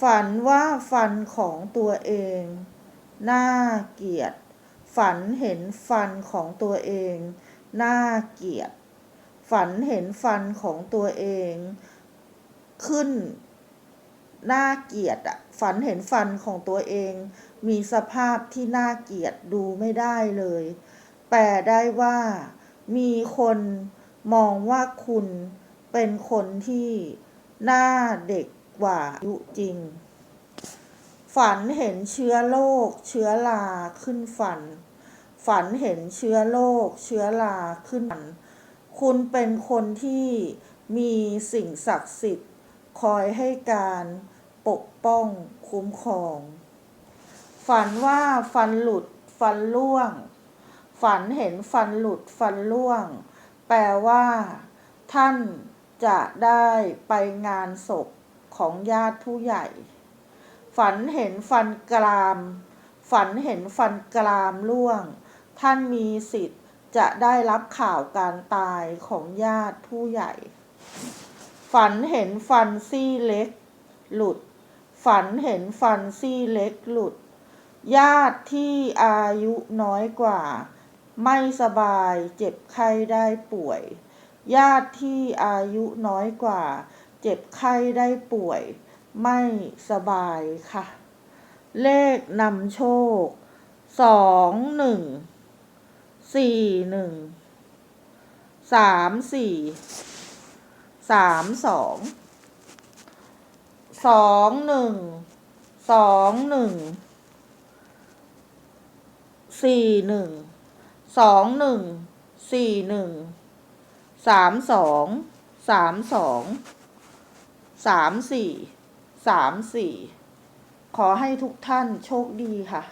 ฝันว่าฟันของตัวเองน่าเกลียด ฝันเห็นฟันของตัวเองน่าเกลียด ฝันเห็นฟันของตัวเอง ขึ้นน่าเกลียดอะฝันเห็นฟันของตัวเอง มีสภาพที่น่าเกลียดดูไม่ได้เลย แปลได้ว่า มีคนมองว่าคุณเป็นคนที่หน้าเด็ก กว่าอายุจริง ฝันเห็นเชื้อโรคเชื้อราขึ้นฟัน ฝันเห็นเชื้อโรคเชื้อราขึ้นฟัน คุณเป็นคนที่มีสิ่งศักดิ์สิทธิ์ คอยให้การปกป้องคุ้มครอง ฝันว่าฟันหลุดฟันร่วง ฝันเห็นฟันหลุดฟันร่วง แปลว่า ท่านจะได้ไปงานศพ ของญาติผู้ใหญ่ ฝันเห็นฟันกราม ฝันเห็นฟันกรามร่วง ท่านมีสิทธิ์จะได้รับข่าวการตายของญาติผู้ใหญ่ ฝันเห็นฟันซี่เล็ก หลุด ฝันเห็นฟันซี่เล็กหลุด ญาติที่อายุน้อยกว่า ไม่สบายเจ็บไข้ได้ป่วย ญาติที่อายุน้อยกว่า เจ็บไข้ได้ป่วย ไม่สบายค่ะ เลขนำโชคสองหนึ่งสี่หนึ่งสามสี่สามสองสองหนึ่งสองหนึ่งสี่หนึ่งสองหนึ่งสี่หนึ่งสามสองสามสอง สามสี่สามสี่ขอให้ทุกท่านโชคดีค่ะ